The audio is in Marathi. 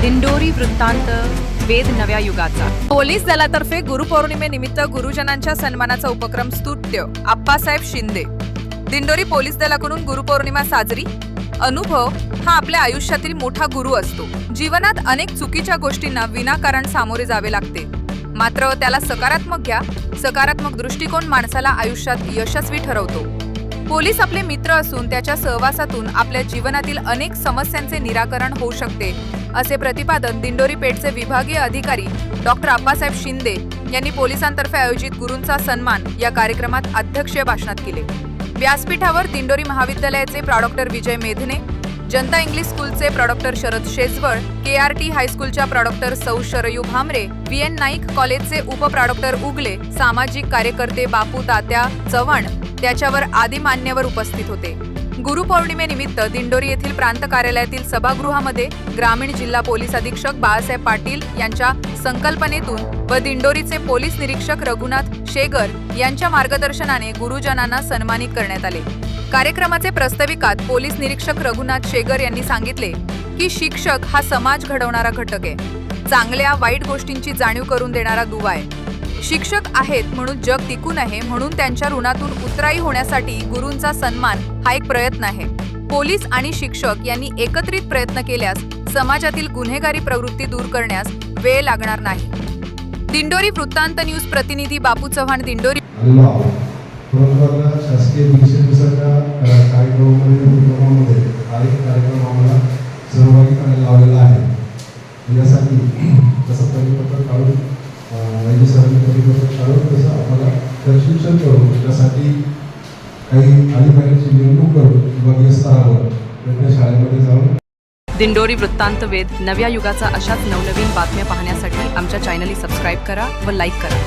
दिंडोरी वृत्तांत वेद नव्या युगाचा. पोलीस दलातर्फे गुरुपौर्णिमेनिमित्त गुरुजनांच्या सन्मानाचा उपक्रम स्तुत्य. आप्पासाहेब शिंदे. दिंडोरी पोलीस दलाकडून गुरुपौर्णिमा साजरी. अनुभव हा आपल्या आयुष्यातील मोठा गुरु असतो. जीवनात अनेक चुकीच्या गोष्टींना विनाकारण सामोरे जावे लागते. मात्र त्याला सकारात्मक घ्या. सकारात्मक दृष्टिकोन माणसाला आयुष्यात यशस्वी ठरवतो. पोलीस आपले मित्र असून त्याच्या सहवासातून आपल्या जीवनातील अनेक समस्यांचे निराकरण होऊ शकते असे प्रतिपादन दिंडोरी पेठचे विभागीय अधिकारी डॉक्टर आप्पासाहेब शिंदे यांनी पोलिसांतर्फे आयोजित गुरूंचा सन्मान या कार्यक्रमात अध्यक्षीय भाषणात केले. व्यासपीठावर दिंडोरी महाविद्यालयाचे प्रॉडॉक्टर विजय मेधने जनता इंग्लिश स्कूलचे प्रॉडॉक्टर Sharad Shejwal K R T हायस्कूलच्या प्रॉडॉक्टर सौ. शरयू भामरे व्ही एन नाईक कॉलेजचे उपप्रॉडॉक्टर उगले सामाजिक कार्यकर्ते बापू तात्या चव्हाण त्याच्यावर आदी मान्यवर उपस्थित होते. गुरुपौर्णिमेनिमित्त दिंडोरी येथील प्रांत कार्यालयातील सभागृहामध्ये ग्रामीण जिल्हा पोलीस अधीक्षक बाळासाहेब पाटील यांच्या संकल्पनेतून व दिंडोरीचे पोलीस निरीक्षक रघुनाथ शेगर यांच्या मार्गदर्शनाने गुरुजनांना सन्मानित करण्यात आले. कार्यक्रमाचे प्रस्ताविकात पोलीस निरीक्षक रघुनाथ शेगर यांनी सांगितले की शिक्षक हा समाज घडवणारा घटक आहे. चांगल्या वाईट गोष्टींची जाणीव करून देणारा दुवा आहे. शिक्षक आहेत म्हणून जग टिकून आहे म्हणून त्यांच्या ऋणातून उतराई होण्यासाठी गुरूंचा सन्मान हा एक प्रयत्न आहे. पोलीस आणि शिक्षक यांनी एकत्रित प्रयत्न केल्यास समाजातील गुन्हेगारी प्रवृत्ती दूर करण्यास वेळ लागणार नाही. दिंडोरी वृत्तांत न्यूज प्रतिनिधी बापू चव्हाण दिंडोरी शासकीय कार्यक्रमामध्ये कार्यक्रम आम्हाला सहभागी करायला लावलेला आहे. यासाठी जसं परिपत्रक काढून आणि सरांनी परिपत्रक काढून तसं आम्हाला प्रशिक्षण करून त्यासाठी काही अधिकाऱ्यांची नेमणूक करून विभागीय स्तरावर त्यांच्या शाळेमध्ये जाऊन दिंडोरी वृत्तांत वेद नव्या युगाचा अशाच नवनवीन बातम्या पाहण्यासाठी आमच्या चॅनलला सबस्क्राईब करा व लाईक करा.